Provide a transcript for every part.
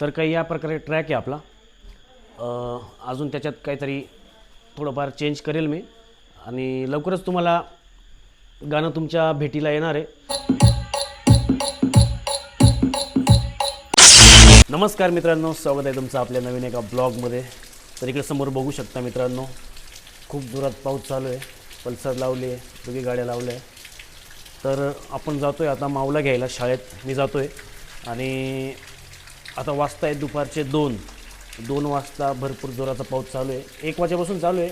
तर काही या प्रकारे ट्रॅक आहे आपला. अजून त्याच्यात काहीतरी थोडंफार चेंज करेल मी. आणि लवकरच तुम्हाला गाणं तुमच्या भेटीला येणार आहे. नमस्कार मित्रांनो स्वागत आहे तुमचं आपल्या नवीन एका ब्लॉगमध्ये तर इकडे समोर बघू शकता मित्रांनो खूप जोरात पाऊस चालू आहे. पल्सर लावली आहे सगळी गाड्या लावल्या आहे तर आपण जातो आहे आता माऊला घ्यायला शाळेत. मी जातो आहे आणि आता वाजता आहे दुपारचे दोन. दोन वाजता भरपूर जोराचा पाऊस चालू आहे. एक वाजेपासून चालू आहे.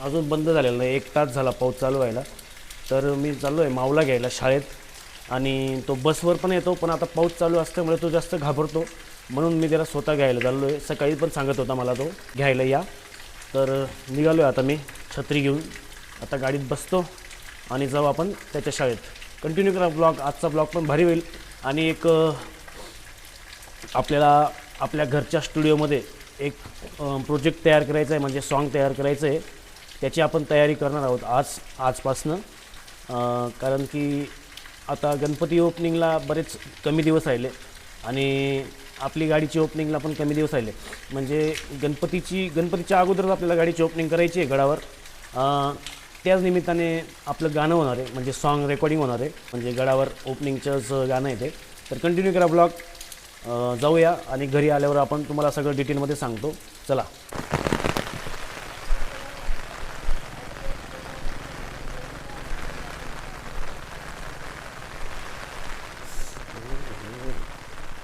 अजून बंद झालेला नाही. एक तास झाला पाऊस चालू व्हायला. तर मी चाललो आहे मावला घ्यायला शाळेत. आणि तो बसवर पण येतो पण आता पाऊस चालू असल्यामुळे तो जास्त घाबरतो. म्हणून मी त्याला स्वतः घ्यायला चाललो आहे सकाळी पण सांगत होता मला तो घ्यायला या. तर निघालो आहे आता मी छत्री घेऊन. आता गाडीत बसतो आणि जाऊ आपण त्याच्या शाळेत. कंटिन्यू करा ब्लॉग. आजचा ब्लॉग पण भारी होईल. आणि एक आपल्याला आपल्या घरच्या स्टुडिओमध्ये एक प्रोजेक्ट तयार करायचा आहे म्हणजे सॉन्ग तयार करायचं आहे. त्याची आपण तयारी करणार आहोत आज आजपासनं. कारण की आता गणपती ओपनिंगला बरेच कमी दिवस राहिले आणि आपली गाडीची ओपनिंगला पण कमी दिवस राहिले. म्हणजे गणपतीची गणपतीच्या अगोदरच आपल्याला गाडीची ओपनिंग करायची आहे गडावर. त्याच निमित्ताने आपलं गाणं होणार आहे म्हणजे सॉन्ग रेकॉर्डिंग होणार आहे. म्हणजे गडावर ओपनिंगचंच गाणं आहे ते. तर कंटिन्यू करा ब्लॉग जाऊया आणि घरी आल्यावर आपण तुम्हाला सगळं डिटेलमध्ये सांगतो. चला.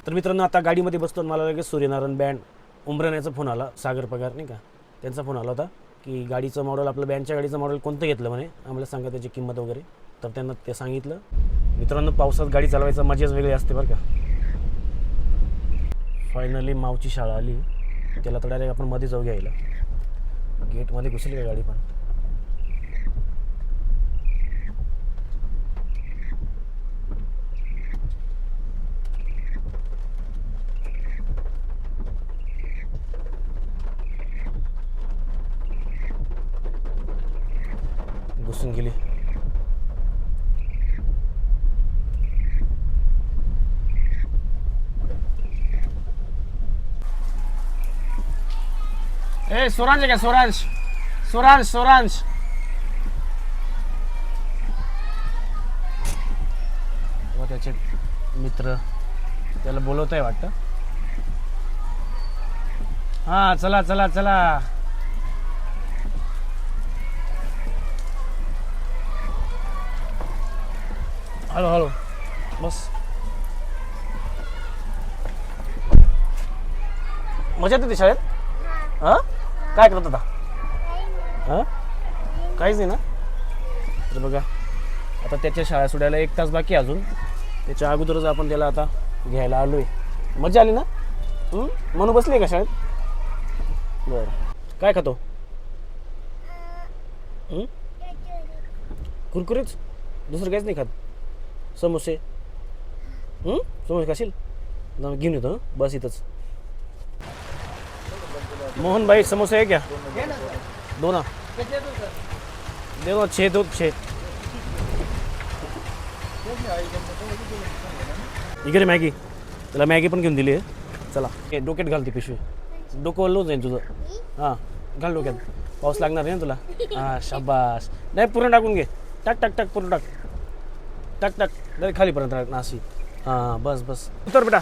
तर मित्रांनो आता गाडीमध्ये बसतो आणि मला लगेच सूर्यनारायण बँड उमराण्याचा फोन आला. सागर पगार नाही का? त्यांचा फोन आला होता की गाडीचं मॉडेल आपलं बँडच्या गाडीचं मॉडेल कोणतं घेतलं म्हणे? आम्हाला सांगा त्याची किंमत वगैरे. तर त्यांना ते सांगितलं. मित्रांनो पावसात गाडी चालवायचं मजाच वेगळी असते बरं का. फायनली मावची शाळा आली. त्याला तर डायरेक्ट आपण मध्ये जाऊ घ्यायला. गेटमध्ये घुसली का गाडी पण. घुसून गेली. ए सोरांश आहे का सोरांश सोरांश सोरांश व त्याचे मित्र त्याला बोलवत आहे वाटतं. हा चला चला चला. Hello hello. बस. मजा येते शाळेत? हां? काय करत होता? हां? काहीच नाही ना? तर बघा आता त्याच्या शाळा सोडायला एक तास बाकी अजून. त्याच्या अगोदरच आपण त्याला आता घ्यायला आलो आहे मजा आली ना? म्हणून बसली का शाळेत? बरं. काय खातो? कुरकुरीच दुसरं काहीच नाही खात. समोसे? समोसे खाशील? घेऊन येतो बस इथंच. मोहन भाई, समोसे है क्या? दो ना। दे दो छः दो छः इकडे मॅगी। त्याला मॅगी पण घेऊन दिली आहे चला। हे डोक्यात घाल ती पिशवी डोकं ओल्लं जाईल तुझं। हाँ घाल डोक्यात पाऊस लागणार ना तुला? हाँ शाबास नाही पूर्ण टाकून घे टाक टाक टाक पूर्ण टाक टाक। टाक नाही खालीपर्यंत नाशी हाँ, बस बस। उतर बेटा।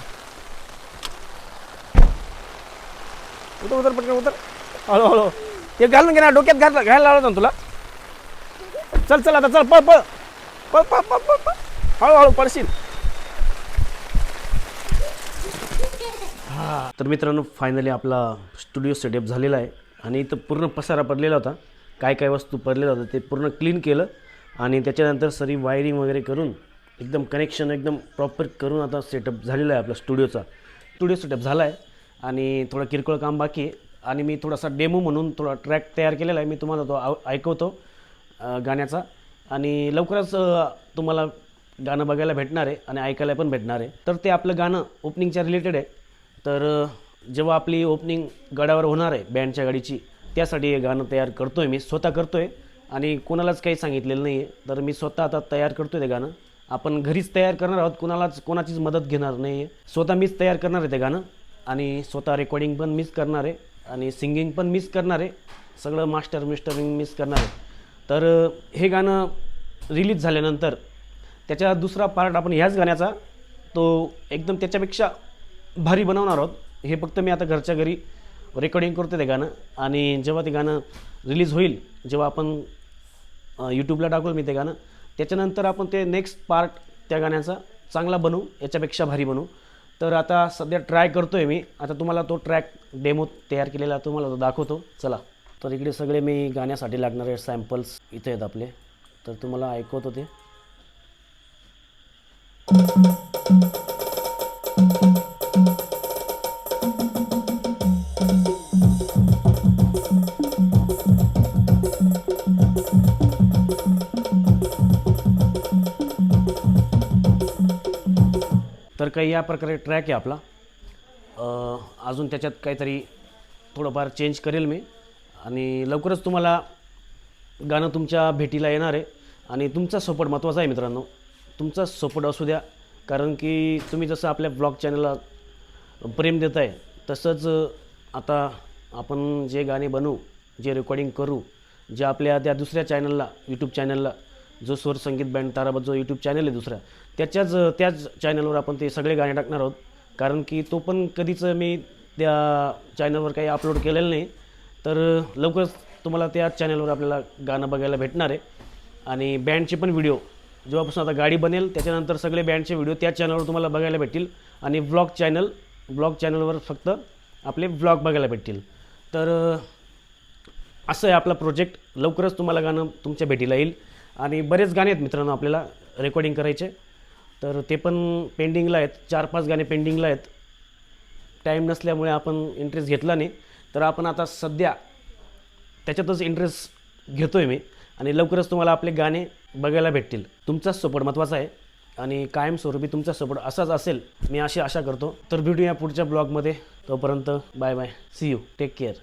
उतर उतर पटकन उतर. हळू हळू. ते घालून घे ना डोक्यात घाल घ्यायला लावलं ना तुला. चल चल आता चल पळ पळ. पळ पळ पळ पळ पळ. हळूहळू पळशील. हां. तर मित्रांनो फायनली आपला स्टुडिओ सेटअप झालेला आहे. आणि इथं पूर्ण पसारा पडलेला होता. काय काय वस्तू पडलेल्या होत्या ते पूर्ण क्लीन केलं. आणि त्याच्यानंतर सरी वायरिंग वगैरे करून एकदम कनेक्शन एकदम प्रॉपर करून आता सेटअप झालेला आहे आपला स्टुडिओचा स्टुडिओ सेटअप झाला आहे आणि थोडं किरकोळ काम बाकी आहे. आणि मी थोडासा डेमो म्हणून थोडा ट्रॅक तयार केलेला आहे. मी तुम्हाला तो आव- ऐकवतो गाण्याचा. आणि लवकरच तुम्हाला गाणं बघायला भेटणार आहे आणि ऐकायला पण भेटणार आहे. तर ते आपलं गाणं ओपनिंगच्या रिलेटेड आहे. तर जेव्हा आपली ओपनिंग गडावर होणार आहे बँडच्या गाडीची त्यासाठी हे गाणं तयार करतो आहे मी स्वतः करतो आहे आणि कोणालाच काही सांगितलेलं नाही आहे तर मी स्वतः आता तयार करतो आहे ते गाणं. आपण घरीच तयार करणार आहोत कोणालाच कोणाचीच मदत घेणार नाही आहे स्वतः मीच तयार करणार आहे ते गाणं. आणि स्वतः रेकॉर्डिंग पण मीच करणार आहे आणि सिंगिंग पण मीच करणार. आहे सगळं मास्टर मिस्टरिंग मीच करणार. आहे तर हे गाणं रिलीज झाल्यानंतर त्याचा दुसरा पार्ट आपण ह्याच गाण्याचा तो एकदम त्याच्यापेक्षा भारी बनवणार आहोत. हे फक्त मी आता घरच्या घरी रेकॉर्डिंग करतो ते गाणं. आणि जेव्हा ते गाणं रिलीज होईल जेव्हा आपण यूट्यूबला टाकू मी ते गाणं त्याच्यानंतर आपण ते नेक्स्ट पार्ट त्या गाण्याचा चांगला बनवू याच्यापेक्षा भारी बनवू तर आता सध्या ट्राय करतो आहे मी. आता तुम्हाला तो ट्रॅक डेमो तयार केलेला तुम्हाला तो दाखवतो. चला. तर इकडे सगळे मी गाण्यासाठी लागणारे सॅम्पल्स इथे आहेत आपले. तर तुम्हाला ऐकवतो ते. काही या प्रकारे ट्रॅक आहे आपला. अजून त्याच्यात काहीतरी थोडंफार चेंज करेल मी. आणि लवकरच तुम्हाला गाणं तुमच्या भेटीला येणार आहे. आणि तुमचा सपोर्ट महत्त्वाचा आहे मित्रांनो. तुमचा सपोर्ट असू द्या कारण की तुम्ही जसं आपल्या ब्लॉग चॅनलला प्रेम देत आहे तसंच आता आपण जे गाणे बनवू जे रेकॉर्डिंग करू जे आपल्या त्या दुसऱ्या चॅनलला यूट्यूब चॅनलला जो स्वर संगीत बँड ताराबत जो यूट्यूब चॅनल आहे दुसरा त्याच्याच त्याच चॅनलवर आपण ते सगळे गाणे टाकणार आहोत. कारण की तो पण कधीच मी त्या चॅनलवर काही अपलोड केलेलं नाही. तर लवकरच तुम्हाला त्या चॅनलवर आपल्याला गाणं बघायला भेटणार आहे. आणि बँडचे पण व्हिडिओ जेव्हापासून आता गाडी बनेल त्याच्यानंतर सगळे बँडचे व्हिडिओ त्या चॅनलवर तुम्हाला बघायला भेटतील. आणि व्लॉग चॅनल ब्लॉग चॅनलवर फक्त आपले ब्लॉग बघायला भेटतील. तर असं आहे आपला प्रोजेक्ट लवकरच तुम्हाला गाणं तुमच्या भेटीला येईल. आणि बरेच गाणे आहेत मित्रांनो आपल्याला रेकॉर्डिंग करायचे. तर ते पण पेंडिंगला आहेत. चार पाच गाणे पेंडिंगला आहेत. टाईम नसल्यामुळे आपण इंटरेस्ट घेतला नाही. तर आपण आता सध्या त्याच्यातच इंटरेस्ट घेतो आहे मी. आणि लवकरच तुम्हाला आपले गाणे बघायला भेटतील. तुमचाच सपोर्ट महत्त्वाचा आहे. आणि कायमस्वरूपी तुमचा सपोर्ट असाच असेल मी अशी आशा करतो. तर भेटूया पुढच्या ब्लॉगमध्ये तोपर्यंत bye bye see you take care